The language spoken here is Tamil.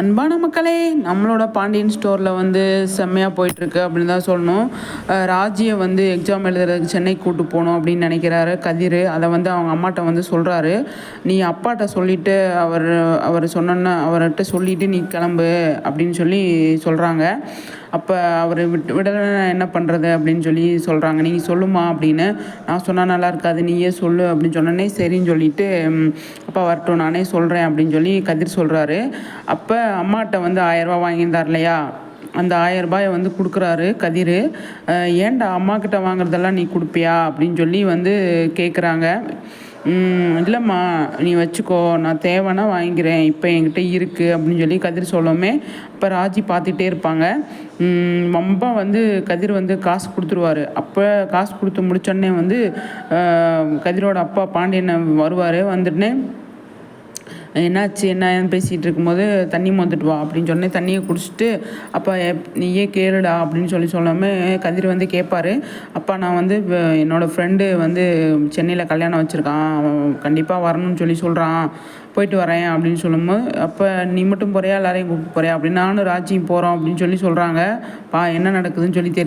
அன்பான மக்களே நம்மளோட பாண்டியன் ஸ்டோரில் வந்து செம்மையாக போயிட்டுருக்கு அப்படின்னு தான் சொல்லணும். ராஜியை வந்து எக்ஸாம் எழுதுறதுக்கு சென்னைக்கு கூட்டு போகணும் அப்படின்னு நினைக்கிறாரு. கதிர் அதை வந்து அவங்க அம்மாட்ட வந்து சொல்கிறாரு நீ அப்பாட்ட சொல்லிவிட்டு அவர் அவர் சொன்னோன்னா அவர்கிட்ட சொல்லிவிட்டு நீ கிளம்பு அப்படின்னு சொல்லி சொல்கிறாங்க அப்போ அவர் விட்டு விடலைன்னா என்ன பண்ணுறது அப்படின்னு சொல்லி சொல்கிறாங்க நீ சொல்லுமா அப்படின்னு. நான் சொன்னால் நல்லா இருக்காது நீயே சொல்லு அப்படின்னு சொன்னோன்னே சரின்னு சொல்லிட்டு அப்பா வரட்டும் நானே சொல்கிறேன் அப்படின்னு சொல்லி கதிர் சொல்கிறாரு அப்போ அம்மாட்ட வந்து ஆயரூபா வாங்கியிருந்தார் இல்லையா? அந்த ஆயிரம் ரூபாயை வந்து கொடுக்குறாரு கதிர். ஏன்டா அம்மா கிட்ட வாங்குறதெல்லாம் நீ கொடுப்பியா அப்படின்னு சொல்லி வந்து கேட்குறாங்க இல்லைம்மா நீ வச்சுக்கோ நான் தேவைன்னா வாங்கிக்கிறேன் இப்போ என்கிட்ட இருக்குது அப்படின்னு சொல்லி கதிர் சொல்லவுமே இப்போ ராஜி பார்த்துட்டே இருப்பாங்க. ரொம்ப வந்து கதிர் வந்து காசு கொடுத்துருவாரு. அப்போ காசு கொடுத்து முடிச்சோடனே வந்து கதிரோட அப்பா பாண்டியனை வருவார் வந்துட்டுனே என்னாச்சு என்ன பேசிகிட்டு இருக்கும்போது தண்ணி மோந்துட்டு வா அப்படின்னு சொன்னேன். தண்ணியை குடிச்சிட்டு அப்போ எப்- நீயே கேளுடா அப்படின்னு சொல்லி சொல்லாமல் கதிர் வந்து கேட்பாரு அப்பா நான் வந்து என்னோடய ஃப்ரெண்டு வந்து சென்னையில் கல்யாணம் வச்சுருக்கான். அவன் கண்டிப்பாக வரணும்னு சொல்லி சொல்கிறான் போயிட்டு வரேன் அப்படின்னு சொல்லும்போது அப்போ நீ மட்டும் போறியா? எல்லாரையும் கூப்பிட்டு போறியா? அப்படின்னு நானும் ராஜியும் போகிறோம் அப்படின்னு சொல்லி சொல்கிறாங்க பா என்ன நடக்குதுன்னு சொல்லி தெரியும்